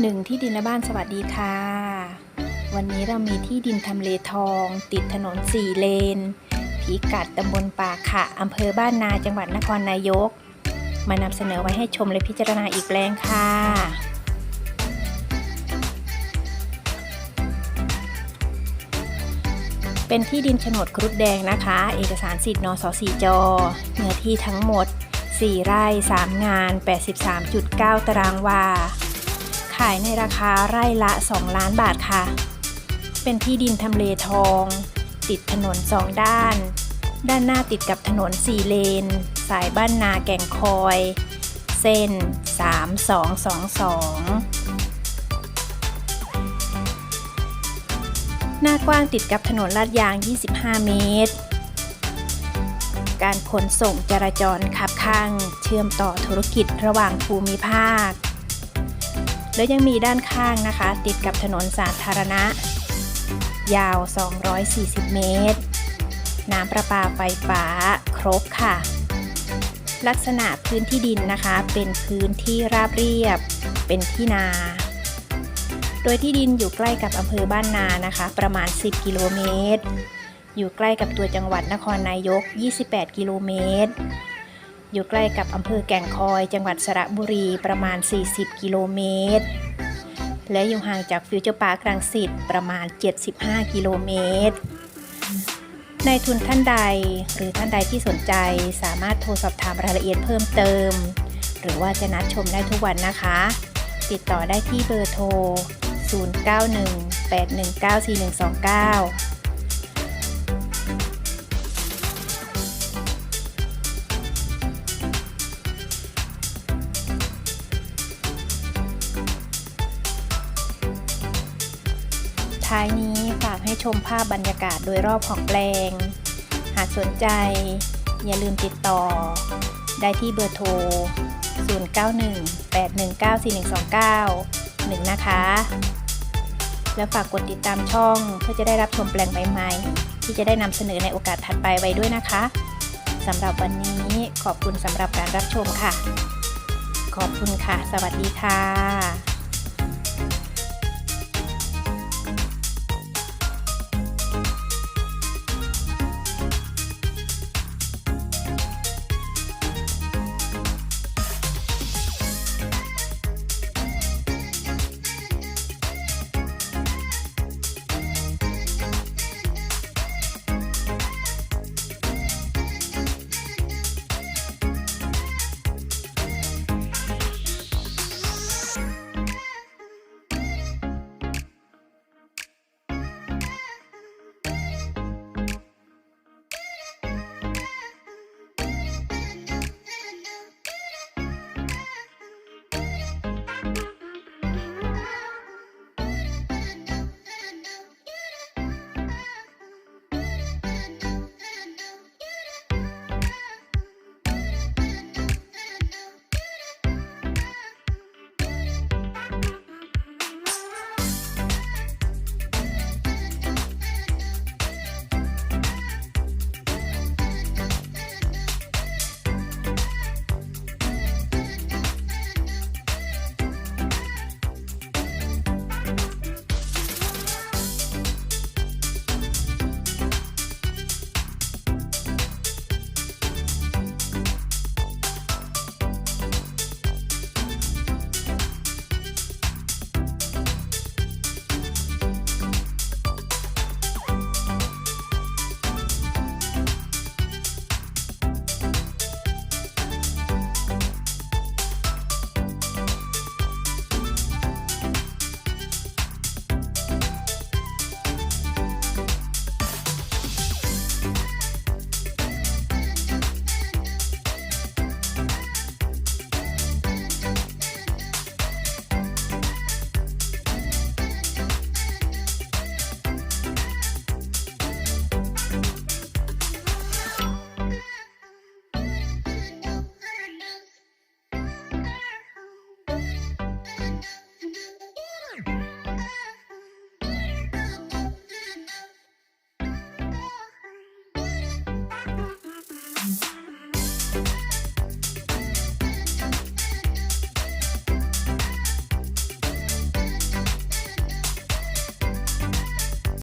หนึ่งที่ดินและบ้านสวัสดีค่ะ วันนี้เรามีที่ดินทำเลทอง ติดถนนสี่เลนพิกัดตำบลป่าขะอำเภอบ้านนาจังหวัดนครนายก มานำเสนอไว้ให้ชมและพิจารณาอีกแปลงค่ะ เป็นที่ดินโฉนดครุฑแดงนะคะ เอกสารสิทธิ์นสสีจเนื้อที่ทั้งหมด 4 ไร่ 3 งาน 83.9 ตารางวา ขายในราคาไร่ละ 2 ล้านบาทค่ะ เป็นที่ดินทำเลทอง ติดถนนสองด้าน ด้านหน้าติดกับถนน4เลน สายบ้านนาแก่งคอย เส้น 3222 หน้ากว้างติดกับถนนลาดยาง 25 เมตร การขนส่งจราจรขับข้าง เชื่อมต่อธุรกิจระหว่างภูมิภาค แล้วยังมีด้านข้างนะคะ ติดกับถนนสาธารณะ ยาว 240 เมตร น้ำประปาไฟฟ้าครบค่ะ ลักษณะพื้นที่ดินนะคะ เป็นพื้นที่ราบเรียบ เป็นที่นา โดยที่ดินอยู่ใกล้กับอำเภอบ้านนานะคะ ประมาณ 10 กิโลเมตร อยู่ใกล้กับตัวจังหวัดนครนายก 28 กิโลเมตร อยู่ใกล้กับอำเภอแก่งคอย จังหวัดสระบุรีประมาณ 40 กิโลเมตร และอยู่ห่างจากฟิวเจอร์พาร์ครังสิตประมาณ 75 กิโลเมตรในทุนท่านใดหรือท่านใดที่สนใจสามารถโทรสอบถามรายละเอียดเพิ่มเติม หรือว่าจะนัดชมได้ทุกวันนะคะ ติดต่อได้ที่เบอร์โทร 0918194129 ท้ายนี้ฝากให้ชมภาพบรรยากาศโดยรอบของแปลง หากสนใจ อย่าลืมติดต่อ ได้ที่เบอร์โทร 0918194129 1 นะคะ แล้วฝากกดติดตามช่องเพื่อจะได้รับชมแปลงใหม่ๆ ที่จะได้นำเสนอในโอกาสถัดไปไว้ด้วยนะคะสำหรับวันนี้ขอบคุณสำหรับการรับชมค่ะ ขอบคุณค่ะ สวัสดีค่ะ